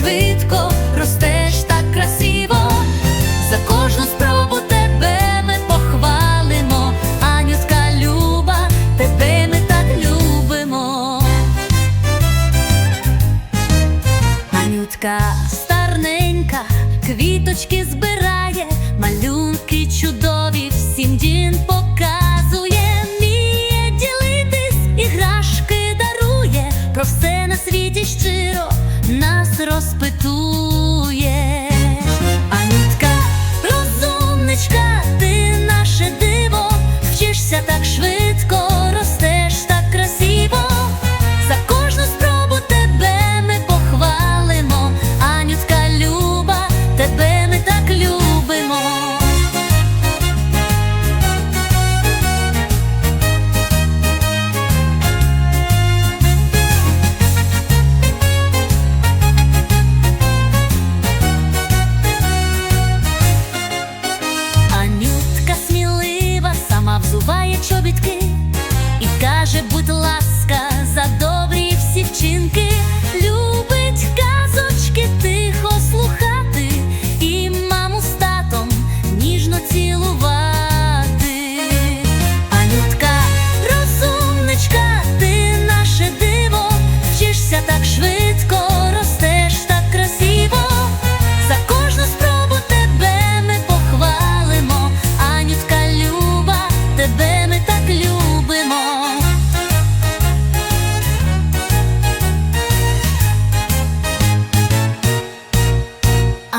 швидко, ростеш так красиво, за кожну спробу тебе ми похвалимо, Анюська люба, тебе ми так любимо. Анютка старненька, квіточки збирає, малюнки чудові.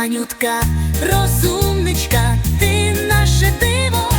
Анютка, розумничка, ти наше диво,